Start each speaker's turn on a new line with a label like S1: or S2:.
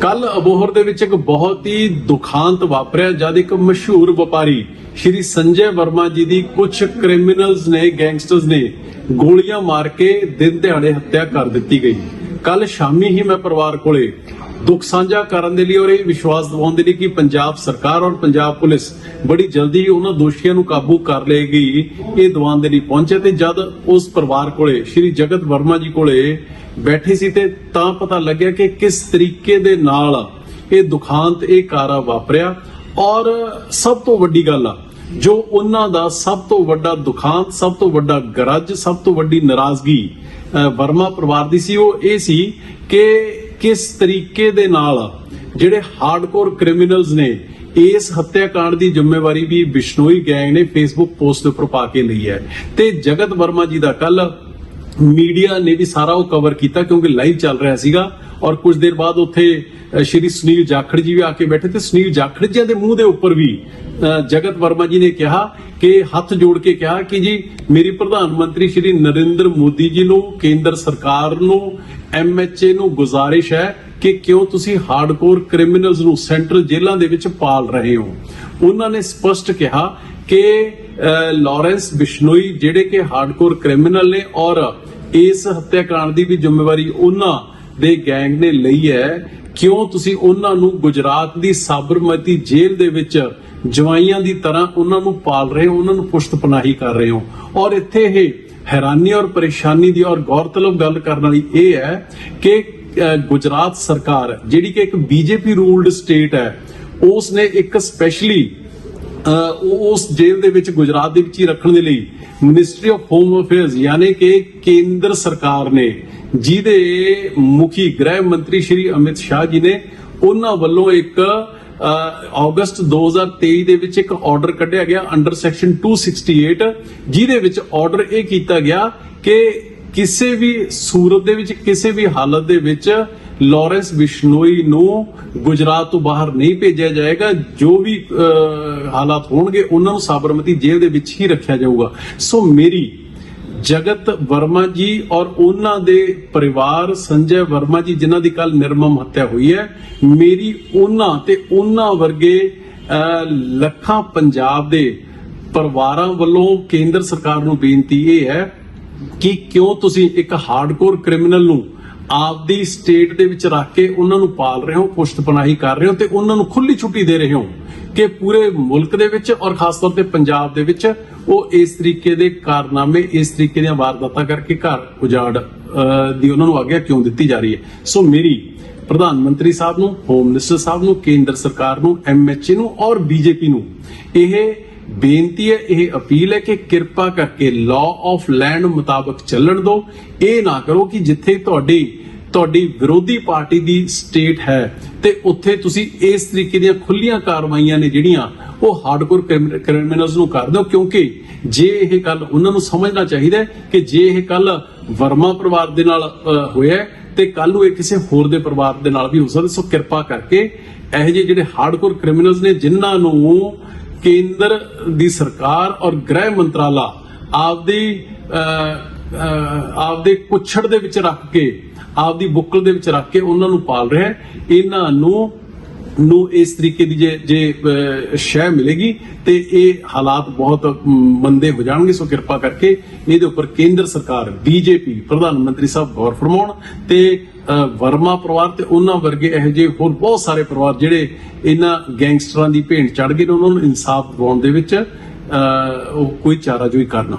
S1: ਕੱਲ ਅਬੋਹਰ ਦੇ ਵਿੱਚ ਇੱਕ ਬਹੁਤ ਹੀ ਦੁਖਾਂਤ ਵਾਪਰਿਆ, ਜਦ ਇੱਕ ਮਸ਼ਹੂਰ ਵਪਾਰੀ ਸ਼੍ਰੀ ਸੰਜੇ ਵਰਮਾ ਜੀ ਦੀ ਕੁਝ ਕ੍ਰਿਮੀਨਲਸ ਨੇ, ਗੈਂਗਸਟਰਸ ਨੇ ਗੋਲੀਆਂ ਮਾਰ ਕੇ ਦਿਨ ਦਿਹਾੜੇ ਹੱਤਿਆ ਕਰ ਦਿੱਤੀ ਗਈ। ਕੱਲ ਸ਼ਾਮੀ ਹੀ ਮੈਂ ਪਰਿਵਾਰ ਕੋਲੇ ਦੁੱਖ ਸਾਂਝਾ ਕਰਨ ਦੇ ਲਈ ਔਰ ਇਹ ਵਿਸ਼ਵਾਸ ਦਿਵਾਉਣ ਦੇ ਲਈ ਕਿ ਪੰਜਾਬ ਸਰਕਾਰ ਔਰ ਪੰਜਾਬ ਪੁਲਿਸ ਬੜੀ ਜਲਦੀ ਹੀ ਉਹਨਾਂ ਦੋਸ਼ੀਆਂ ਨੂੰ ਕਾਬੂ ਕਰ ਲਏਗੀ, ਇਹ ਦਿਵਾਉਣ ਦੇ ਲਈ ਪਹੁੰਚੇ ਤੇ ਜਦ ਉਸ ਪਰਿਵਾਰ ਕੋਲੇ, ਸ਼੍ਰੀ ਜਗਤ ਵਰਮਾ ਜੀ ਕੋਲੇ ਬੈਠੇ ਸੀ ਤੇ ਤਾਂ ਪਤਾ ਲੱਗਿਆ ਕਿ ਕਿਸ ਤਰੀਕੇ ਦੇ ਨਾਲ ਇਹ ਦੁਖਾਂਤ, ਇਹ ਕਾਰਾ ਵਾਪਰਿਆ ਔਰ ਸਭ ਤੋਂ ਵੱਡੀ ਗੱਲ ਆ, ਜੋ ਉਹਨਾਂ ਦਾ ਸਭ ਤੋਂ ਵੱਡਾ ਦੁਖਾਂਤ, ਸਭ ਤੋਂ ਵੱਡਾ ਗਰਜ, ਸਭ ਤੋਂ ਵੱਡੀ ਨਾਰਾਜ਼ਗੀ ਵਰਮਾ ਪਰਿਵਾਰ ਦੀ ਸੀ, ਉਹ ਇਹ ਸੀ ਕਿ ਕਿਸ ਤਰੀਕੇ ਦੇ ਨਾਲ ਜਿਹੜੇ ਹਾਰਡਕੋਰ ਕ੍ਰਿਮੀਨਲਸ ਨੇ ਇਸ ਹੱਤਿਆਕਾਂਡ ਦੀ ਜ਼ਿੰਮੇਵਾਰੀ ਵੀ ਬਿਸ਼ਨੋਈ ਗੈਂਗ ਨੇ ਫੇਸਬੁੱਕ ਪੋਸਟ ਉੱਪਰ ਪਾ ਕੇ ਲਈ ਹੈ। ਤੇ ਜਗਤ ਵਰਮਾ ਜੀ ਦਾ ਕੱਲ ਮੀਡੀਆ ਨੇ ਵੀ ਸਾਰਾ ਉਹ ਕਵਰ ਕੀਤਾ ਕਿਉਂਕਿ ਲਾਈਵ ਚੱਲ ਰਿਹਾ ਸੀਗਾ ਔਰ ਕੁਝ ਦੇਰ ਬਾਅਦ ਉੱਥੇ ਸ਼੍ਰੀ ਸੁਨੀਲ ਜਾਖੜ ਜੀ ਵੀ ਆ ਕੇ ਬੈਠੇ ਤੇ ਸੁਨੀਲ ਜਾਖੜ ਜੀ ਦੇ ਮੂੰਹ ਦੇ ਉੱਪਰ ਵੀ ਜਗਤ ਵਰਮਾ ਜੀ ਨੇ ਕਿਹਾ ਕਿ ਹੱਥ ਜੋੜ ਕੇ ਕਿਹਾ ਕਿ ਜੀ ਮੇਰੀ ਪ੍ਰਧਾਨ ਮੰਤਰੀ ਸ਼੍ਰੀ ਨਰਿੰਦਰ ਮੋਦੀ ਜੀ ਨੂੰ ਕੇਂਦਰ ਸਰਕਾਰ ਨੂੰ ਐਮਐਚਏ ਨੂੰ ਗੁਜ਼ਾਰਿਸ਼ ਹੈ ਕਿ ਕਿਉਂ ਤੁਸੀਂ ਹਾਰਡਕੋਰ ਕ੍ਰਿਮੀਨਲਸ ਨੂੰ ਸੈਂਟਰਲ ਜੇਲ੍ਹਾਂ ਦੇ ਵਿੱਚ ਪਾਲ ਰਹੇ ਹੋ। ਉਹਨਾਂ ਨੇ ਸਪਸ਼ਟ ਕਿਹਾ ਕਿ ਅ, ਲਾਰੈਂਸ ਬਿਸ਼ਨੋਈ ਜਿਹੜੇ ਕਿ ਹਾਰਡਕੋਰ ਕ੍ਰਿਮੀਨਲ ਨੇ ਔਰ ਇਸ ਹੱਤਿਆਕਾਂਡ ਦੀ ਵੀ ਜ਼ਿੰਮੇਵਾਰੀ ਉਹਨਾਂ ਦੇ ਗੈਂਗ ਨੇ ਲਈ ਹੈ। ਕਿਉਂ ਤੁਸੀਂ ਉਹਨਾਂ ਨੂੰ ਗੁਜਰਾਤ ਦੀ ਸਾਬਰਮਤੀ ਜੇਲ੍ਹ ਦੇ ਵਿੱਚ ਜਵਾਈਆਂ ਦੀ ਤਰ੍ਹਾਂ ਉਹਨਾਂ ਨੂੰ ਪਾਲ ਰਹੇ ਹੋ, ਉਹਨਾਂ ਨੂੰ ਪੁਸ਼ਤ ਪਨਾਹੀ ਕਰ ਰਹੇ ਹੋ? ਔਰ ਇੱਥੇ ਇਹ ਹੈਰਾਨੀ ਔਰ ਪਰੇਸ਼ਾਨੀ ਦੀ ਔਰ ਗੌਰਤਲਬ ਗੱਲ ਕਰਨ ਵਾਲੀ ਇਹ ਹੈ ਕਿ ਗੁਜਰਾਤ ਸਰਕਾਰ, ਜਿਹੜੀ ਕਿ ਇੱਕ ਬੀਜੇਪੀ ਰੂਲਡ ਸਟੇਟ ਹੈ, ਉਸ ਨੇ ਇੱਕ ਸਪੈਸ਼ਲੀ ਉਸ ਜੇਲ੍ਹ ਦੇ ਵਿੱਚ ਗੁਜਰਾਤ ਦੇ ਵਿੱਚ ਹੀ ਰੱਖਣ ਦੇ ਲਈ ਮਿਨਿਸਟਰੀ ਆਫ ਹੋਮ ਅਫੇਅਰਸ ਯਾਨੀ ਕਿ ਕੇਂਦਰ ਸਰਕਾਰ ਨੇ, ਜਿਹਦੇ ਮੁਖੀ ਗ੍ਰਹਿ ਮੰਤਰੀ ਸ਼੍ਰੀ ਅਮਿਤ ਸ਼ਾਹ ਜੀ ਨੇ, ਉਹਨਾਂ ਵੱਲੋਂ ਇੱਕ ਅਗਸਤ 2023 ਦੇ ਵਿੱਚ ਇੱਕ ਆਰਡਰ ਕੱਢਿਆ ਗਿਆ ਅੰਡਰ ਸੈਕਸ਼ਨ 268 ਜਿਹਦੇ ਵਿੱਚ ਆਰਡਰ ਇਹ ਕੀਤਾ ਗਿਆ ਕਿ ਕਿਸੇ ਵੀ ਸੂਰਤ ਦੇ ਵਿੱਚ, ਕਿਸੇ ਵੀ ਹਾਲਤ ਦੇ ਵਿੱਚ ਲਾਰੈਂਸ ਬਿਸ਼ਨੋਈ ਨੂੰ ਗੁਜਰਾਤ ਤੋਂ ਬਾਹਰ ਨਹੀਂ ਭੇਜਿਆ ਜਾਏਗਾ। ਜੋ ਵੀ ਹਾਲਾਤ ਹੋਣਗੇ, ਉਹਨਾਂ ਨੂੰ ਸਾਬਰਮਤੀ ਜੇਲ੍ਹ ਦੇ ਵਿੱਚ ਹੀ ਰੱਖਿਆ ਜਾਊਗਾ। ਸੋ ਮੇਰੀ ਜਗਤ ਵਰਮਾ ਜੀ ਔਰ ਉਹਨਾਂ ਦੇ ਪਰਿਵਾਰ ਸੰਜੇ ਵਰਮਾ ਜੀ, ਜਿਨ੍ਹਾਂ ਦੀ ਕੱਲ ਨਿਰਮਮ ਹੱਤਿਆ ਹੋਈ ਹੈ, ਮੇਰੀ ਉਹਨਾਂ ਤੇ ਉਹਨਾਂ ਵਰਗੇ ਲੱਖਾਂ ਪੰਜਾਬ ਦੇ ਪਰਿਵਾਰਾਂ ਵੱਲੋਂ ਕੇਂਦਰ ਸਰਕਾਰ ਨੂੰ ਬੇਨਤੀ ਇਹ ਹੈ ਕਿ ਕਿਉਂ ਤੁਸੀਂ ਇੱਕ ਹਾਰਡਕੋਰ ਕ੍ਰਿਮੀਨਲ ਨੂੰ ਆਪਦੀ ਸਟੇਟ ਦੇ ਵਿੱਚ ਰੱਖ ਕੇ ਉਹਨਾਂ ਨੂੰ ਪਾਲ ਰਹੇ ਹੋ, ਪੁਸ਼ਤ ਕਰ ਰਹੇ ਹੋ ਤੇ ਉਹਨਾਂ ਨੂੰ ਖੁੱਲੀ ਛੁੱਟੀ ਦੇ ਰਹੇ ਹੋ ਕਿ ਪੂਰੇ ਮੁਲਕ ਦੇ ਵਿੱਚ ਔਰ ਖਾਸ ਤੌਰ ਤੇ ਪੰਜਾਬ ਦੇ ਵਿੱਚ ਉਹ ਇਸ ਤਰੀਕੇ ਦੇ ਕਾਰਨਾਮੇ, ਇਸ ਤਰੀਕੇ ਦੀਆਂ ਵਾਰਦਾਤਾਂ ਕਰਕੇ ਘਰ ਉਜਾੜ ਦੀ ਉਹਨਾਂ ਨੂੰ ਆਗਿਆ ਕਿਉਂ ਦਿੱਤੀ ਜਾ ਰਹੀ ਹੈ? ਸੋ ਮੇਰੀ ਪ੍ਰਧਾਨ ਮੰਤਰੀ ਸਾਹਿਬ ਨੂੰ ਹੋਮ ਮਿਨਿਸਟਰ ਸਾਹਿਬ ਨੂੰ, ਕੇਂਦਰ ਸਰਕਾਰ ਨੂੰ ਐਮਐਚਏ ਨੂੰ ਔਰ ਬੀਜੇਪੀ ਨੂੰ ਇਹ ਬੇਨਤੀ ਹੈ, ਇਹ ਅਪੀਲ ਹੈ ਕਿ ਕਿਰਪਾ ਕਰਕੇ ਲਾਅ ਆਫ ਲੈਂਡ ਮੁਤਾਬਕ ਚੱਲਣ ਦਿਓ। ਇਹ ਨਾ ਕਰੋ ਕਿ ਜਿੱਥੇ ਤੁਹਾਡੀ ਤੁਹਾਡੀ ਵਿਰੋਧੀ ਪਾਰਟੀ ਦੀ ਸਟੇਟ ਹੈ ਤੇ ਉੱਥੇ ਤੁਸੀਂ ਇਸ ਤਰੀਕੇ ਦੀਆਂ ਖੁੱਲੀਆਂ ਕਾਰਵਾਈਆਂ ਨੇ ਜਿਹੜੀਆਂ ਉਹ ਹਾਰਡਕੋਰ ਕ੍ਰਿਮੀਨਲਸ ਨੂੰ ਕਰ ਦਿਓ, ਕਿਉਂਕਿ ਜੇ ਇਹ ਗੱਲ ਉਹਨਾਂ ਨੂੰ ਸਮਝਣਾ ਚਾਹੀਦਾ ਕਿ ਜੇ ਇਹ ਕੱਲ ਵਰਮਾ ਪਰਿਵਾਰ ਦੇ ਨਾਲ ਹੋਇਆ ਤੇ ਕੱਲ ਨੂੰ ਇਹ ਕਿਸੇ ਹੋਰ ਦੇ ਪਰਿਵਾਰ ਦੇ ਨਾਲ ਵੀ ਹੋ ਸਕਦਾ ਸੋ ਕਿਰਪਾ ਕਰਕੇ ਇਹ ਜਿਹੇ ਜਿਹੜੇ ਹਾਰਡਕੋਰ ਕ੍ਰਿਮੀਨਲਸ ਨੇ, ਜਿਨ੍ਹਾਂ ਨੂੰ ਕੇਂਦਰ ਦੀ ਸਰਕਾਰ ਔਰ ਗ੍ਰਹਿ ਮੰਤਰਾਲਾ ਆਪਦੀ ਆਪਦੇ ਕੁੱਛੜ ਦੇ ਵਿੱਚ ਰੱਖ ਕੇ, ਆਪਦੀ ਬੁੱਕਲ ਦੇ ਵਿੱਚ ਰੱਖ ਕੇ ਉਹਨਾਂ ਨੂੰ ਪਾਲ ਰਿਹਾ ਇਹਨਾਂ ਨੂੰ ਨੂੰ ਇਸ ਤਰੀਕੇ ਦੀ ਜੇ ਜੇ ਸ਼ੈ ਮਿਲੇਗੀ ਤੇ ਇਹ ਹਾਲਾਤ ਬਹੁਤ ਮੰਦੇ ਹੋ ਜਾਣਗੇ। ਸੋ ਕਿਰਪਾ ਕਰਕੇ ਇਹਦੇ ਉੱਪਰ ਕੇਂਦਰ ਸਰਕਾਰ, ਬੀਜੇਪੀ, ਪ੍ਰਧਾਨ ਮੰਤਰੀ ਸਾਹਿਬ ਗੌਰ ਫਰਮਾਉਣ ਤੇ ਵਰਮਾ ਪਰਿਵਾਰ ਤੇ ਉਹਨਾਂ ਵਰਗੇ ਇਹੋ ਜਿਹੇ ਹੋਰ ਬਹੁਤ ਸਾਰੇ ਪਰਿਵਾਰ ਜਿਹੜੇ ਇਹਨਾਂ ਗੈਂਗਸਟਰਾਂ ਦੀ ਭੇਂਟ ਚੜ ਗਏ ਨੇ ਉਹਨਾਂ ਨੂੰ ਇਨਸਾਫ ਦਿਵਾਉਣ ਦੇ ਵਿੱਚ ਅਹ, ਉਹ ਕੋਈ ਚਾਰਾਜੋਈ ਕਰਨਾ